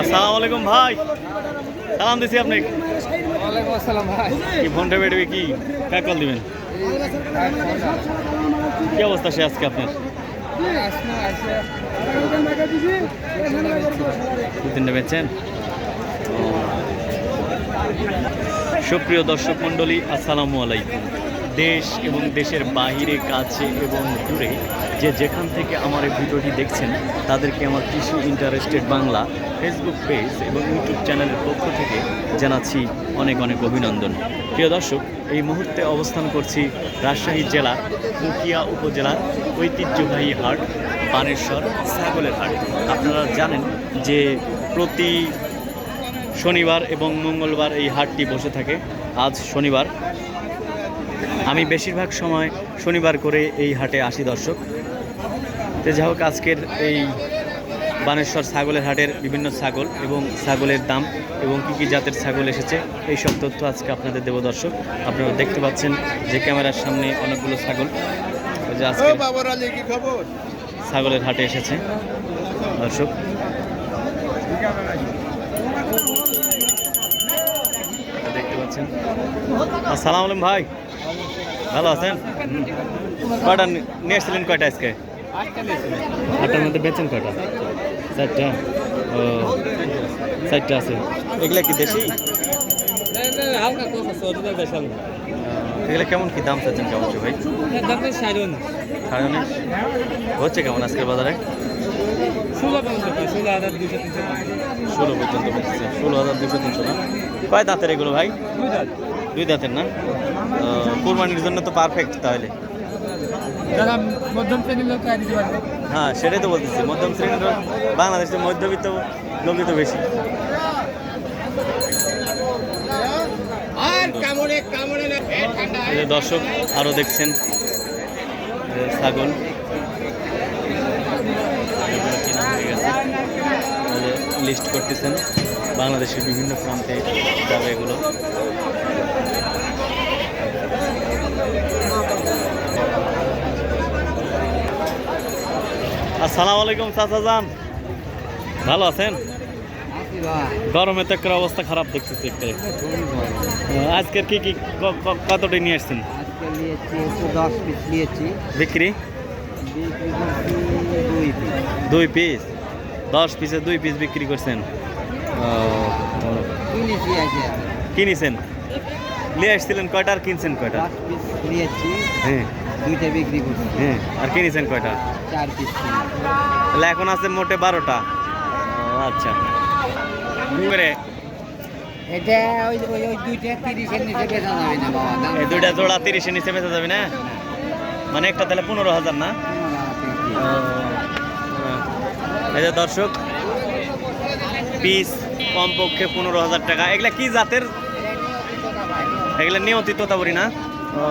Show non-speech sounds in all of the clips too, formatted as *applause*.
আসসালামু আলাইকুম ভাই। সালাম দিছি আপনি ওয়ালাইকুম আসসালাম ভাই। কি ফোনটা বেটবে কি কাক কল দিবেন? কি অবস্থা সে আজকে আপনার? দু তিনটে বেচছেন? সুপ্রিয় দর্শক মণ্ডলী আসসালামু আলাইকুম। দেশ এবং দেশের বাইরে কাছে এবং দূরে যে যেখান থেকে আমার এই ভিডিওটি দেখছেন, তাদেরকে আমার কৃষি ইন্টারেস্টেড বাংলা ফেসবুক পেজ এবং ইউটিউব চ্যানেলের পক্ষ থেকে জানাচ্ছি অনেক অনেক অভিনন্দন। প্রিয় দর্শক, এই মুহূর্তে অবস্থান করছি রাজশাহী জেলার মুখিয়া উপজেলার ঐতিহ্যবাহী হাট, বানেশ্বর ছাগলের হাট। আপনারা জানেন যে প্রতি শনিবার এবং মঙ্গলবার এই হাটটি বসে থাকে। আজ শনিবার আমি বেশিরভাগ সময় শনিবার করে এই হাটে আসি দর্শক। তো যাই হোক আজকের এই বানেশ্বর ছাগলের হাটের বিভিন্ন ছাগল এবং ছাগলের দাম এবং কী কী জাতের ছাগল এসেছে এই সব তথ্য আজকে আপনাদের দেব দর্শক। আপনারা দেখতে পাচ্ছেন যে ক্যামেরার সামনে অনেকগুলো ছাগল। যে আজকে ছাগলের হাটে এসেছে দর্শক। দেখতে পাচ্ছেন। আসসালামু আলাইকুম ভাই। ভালো আছেন? নি- নিয়ে এসেছিলেন কয়টা আজকে? আটটার মধ্যে বেচেন কয়টা? চারটা। ও চারটা আছে। এগুলা কি দেশি? দেশাল এগুলা কেমন কি দাম চাচ্ছেন কেমন ভাই? সাড়ে উনিশ? হচ্ছে কেমন আজকের বাজারে? ষোলো পর্যন্ত ষোলো হাজার দুশো তিনশো ষোলো পর্যন্ত বেচছে ষোলো হাজার দুশো তিনশো না? কয় দাঁতের এগুলো ভাই? দুই হাজার দুই দাঁতের না? কোরবানির জন্য তো পারফেক্ট তাহলে। যারা মধ্যম শ্রেণির লোক দিতে পারবে। হ্যাঁ সেটাই তো বলতেছি। মধ্যম শ্রেণির লোক, বাংলাদেশের মধ্যবিত্ত লোকই তো বেশি। আর কামড়ে কামড়ে না দর্শক আরও দেখছেন ছাগল এগুলো কেনা হয়ে গেছে লিস্ট করতেছেন। বাংলাদেশের বিভিন্ন প্রান্তে যাবে এগুলো। আসসালামু আলাইকুম চাচা যান ভালো আছেন? গরমে তো একটা অবস্থা খারাপ দেখতেছি আজকের কি কি কতটা নিয়ে আসছেন? বিক্রি? দুই পিস। দশ পিসে দুই পিস বিক্রি করছেন। কিনেছেন? নিয়ে আসছিলেন কয়টা আর কিনছেন কয়টা? হ্যাঁ। দুইটা বিক্রি করছি। হ্যাঁ আর কিনেছেন কয়টা? চার পিস তাহলে এখন আছে মোটে বারোটা। ও আচ্ছা। করে? এটা ওই ওই ওই দুইটা তিরিশের নিচে বেচা যাবে না বাবা এই দুইটা জোড়া তিরিশের নিচে বেঁচে যাবে না? মানে একটা তাহলে পনেরো হাজার না? এই যে দর্শক পিস কমপক্ষে পনেরো হাজার টাকা। এগুলা কি জাতের? এগুলা নিয়মিত তোতাবরি না? ও,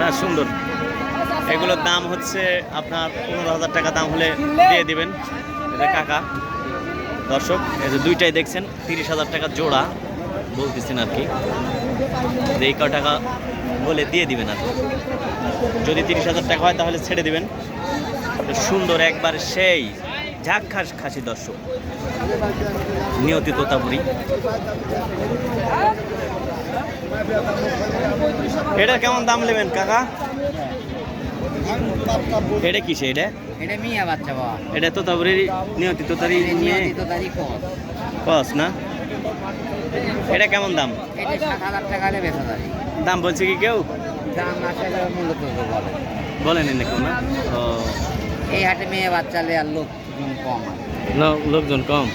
না, সুন্দর। এগুলোর দাম হচ্ছে আপনার পনেরো হাজার টাকা দাম হলে দিয়ে দিবেন। এটা কাকা। দর্শক, এই যে দুইটাই দেখছেন, তিরিশ হাজার টাকা জোড়া বলতেছেন আর কি। এই ক টাকা বলে দিয়ে দিবেন আর। যদি তিরিশ হাজার টাকা হয় তাহলে ছেড়ে দিবেন। সুন্দর, একবার সেই ঝাক খাস খাসি দর্শক। নিয়তি তোতাপুরি। এটা কেমন দাম নেবেন কাকা? এটা কিসে এটা? এটা মিয়া বাচ্চা বাবা। এটা তোতাপুরির নিয়তি তোতারি এটা নিয়ে নিয়মিত তারিখ কম। কস না? এটা কেমন দাম? দাম বলছে কি কেউ? বলেনি না ও। এই হাটে মেয়ে বাচ্চা লে আর লোক কম লো- লোকজন কম।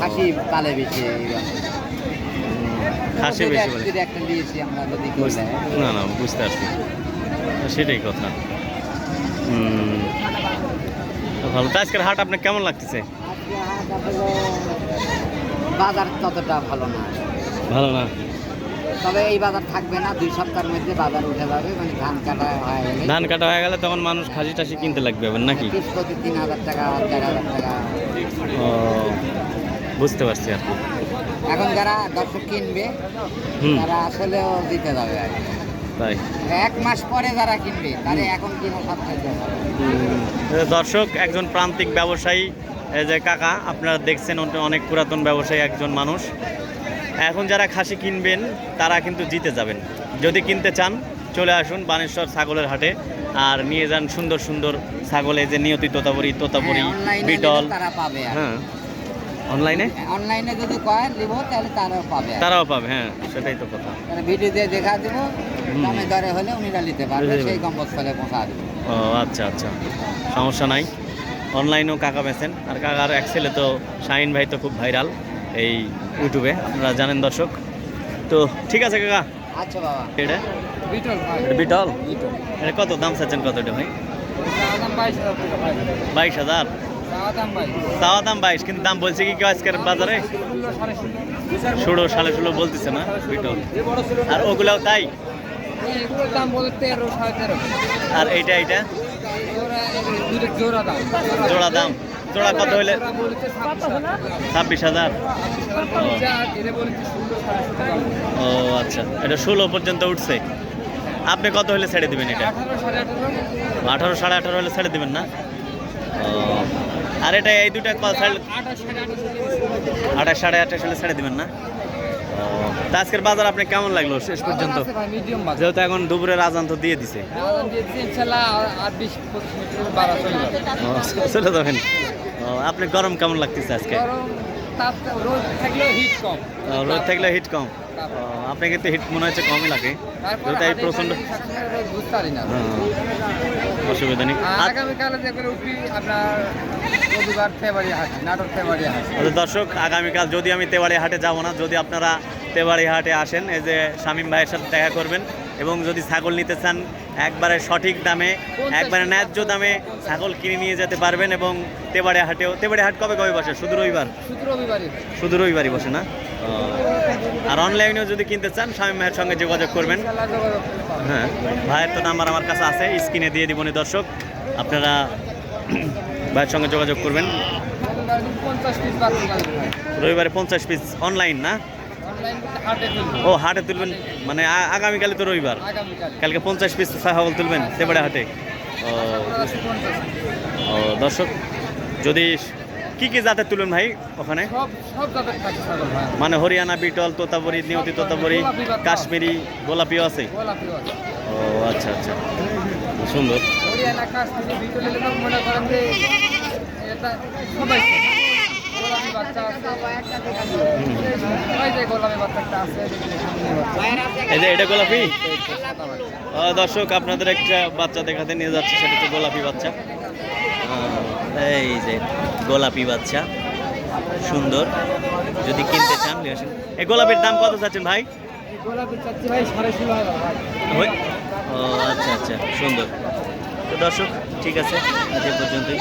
খাসি পালে বেশি খাসি বেশি বলে। একটা দিয়েছি আমরা যদি না না বুঝতে পারছি সেটাই কথা। ভালো। তো আজকের হাট আপনার কেমন লাগতেছে? বাজার ততটা ভালো না। ভালো না? তবে এই বাজার থাকবে না দুই সপ্তাহের মধ্যে বাজার উঠে যাবে মানে ধান কাটা হয়ে গেলে। ধান কাটা হয়ে গেলে তখন মানুষ খাসি টাসি কিনতে লাগবে আবার নাকি? পিস প্রতি তিন হাজার টাকা চার হাজার টাকা। ও বুঝতে পারছি আর কি। এখন যারা দর্শক কিনবে তারা আসলেও দিতে যাবে আর তাই। এক মাস পরে যারা কিনবে তারা এখন কিনে দর্শক একজন প্রান্তিক ব্যবসায়ী এই যে কাকা আপনারা দেখছেন অনেক পুরাতন ব্যবসায়ী একজন মানুষ। এখন যারা খাসি কিনবেন তারা কিন্তু জিতে যাবেন। যদি কিনতে চান চলে আসুন বানেশ্বর ছাগলের হাটে আর নিয়ে যান সুন্দর সুন্দর ছাগলে যে নিয়তি তোতাপুরি তোতাপুরি হ্যাঁ, বিটল। তারা পাবে হ্যাঁ। অনলাইনে অনলাইনে যদি কয় দিব তাহলে তারাও পাবে তারাও পাবে হ্যাঁ সেটাই তো কথা। মানে ভিডিও দিয়ে দেখা দিব। দামে দরে হলে উনিরা নিতে পারবে সেই। গম্বস্থলে পৌঁছা দেবে। ও আচ্ছা আচ্ছা। সমস্যা নাই। অনলাইনেও কাকা বেছেন আর কাকার এক ছেলে তো শাহিন ভাই তো খুব ভাইরাল এই ইউটিউবে আপনারা জানেন দর্শক। তো ঠিক আছে কাকা? আচ্ছা বাবা। এটা? বিটল এটা বিটল এটা কত দাম চাচ্ছেন কত এটা ভাই? বাইশ হাজার হাজার? দাম বাইশ। কিন্তু দাম বলছে কি কেউ আজকের বাজারে? ষোলো সাড়ে ষোলো বলতেছে না বিটল আর ওগুলাও তাই? আর এইটা এইটা? জোড়া দাম। জোড়া দাম। জোড়া কত হইলে? ছাব্বিশ হাজার। ও আচ্ছা। এটা ষোলো পর্যন্ত উঠছে। আপনি কত হলে ছেড়ে দিবেন এটা? আঠারো সাড়ে আঠারো হলে ছেড়ে দিবেন না? আর এটা এই দুটা আঠাশ সাড়ে আঠাশ হলে ছেড়ে দিবেন না? তা আজকের বাজার আপনি কেমন লাগল? শেষ পর্যন্ত? যেহেতু এখন দুপুরের আজান তো দিয়ে দিছে। চলে যাবেন। আপনি গরম কেমন লাগতেছে আজকে? রোদ থাকলেও হিট কম। রোদ থাকলে হিট কম। আপনাকে তো হিট মনে হচ্ছে কমই লাগে। যেহেতু এই হাটে প্রচণ্ড গেলে সবসময় রোদ বুঝতে পারি না। হ্যাঁ, অসুবিধা নেই। দর্শক আগামীকাল যদি আমি তেবাড়ি হাটে যাব না যদি আপনারা তেবাড়ি হাটে আসেন এই যে শামীম ভাইয়ের সাথে দেখা করবেন এবং যদি ছাগল নিতে চান একবারে সঠিক দামে একবারে ন্যায্য দামে ছাগল কিনে নিয়ে যেতে পারবেন এবং তেবাড়ি হাটেও তেবাড়ি হাট কবে কবে বসে? শুধু রবিবার? শুধু রবিবারই। বসে না? আর অনলাইনেও যদি কিনতে চান শামীম ভাইয়ের সঙ্গে যোগাযোগ করবেন। হ্যাঁ ভাইয়ের তো নাম্বার আমার কাছে আছে স্ক্রিনে দিয়ে দিবনি দর্শক। আপনারা *clears throat* ভাইয়ের সঙ্গে যোগাযোগ করবেন। রবিবারে পঞ্চাশ পিস অনলাইন না? ও হাটে তুলবেন? মানে আগামীকালে তো রবিবার। কালকে পঞ্চাশ পিস ছাগল তুলবেন তেবাড়ে হাটে? ও দর্শক যদি কি কি জাতের তুলবেন ভাই ওখানে? মানে হরিয়ানা বিটল তোতাপুরি নিয়তি তোতাপুরি কাশ্মীরি গোলাপিও আছে? গোলাপিও আছে। ও আচ্ছা আচ্ছা। সুন্দর। গোলাপি বাচ্চা আছে। যে গোলাপি বাচ্চাটা আছে। এই যে এটা গোলাপি? দর্শক আপনাদের একটা বাচ্চা দেখাতে নিয়ে যাচ্ছে সেটা হচ্ছে গোলাপি বাচ্চা। এই যে গোলাপি বাচ্চা। সুন্দর। যদি কিনতে চান নিয়ে আসেন। এই গোলাপির দাম কত চাচ্ছেন ভাই? ও আচ্ছা আচ্ছা সুন্দর। তো দর্শক ঠিক আছে আজ পর্যন্তই।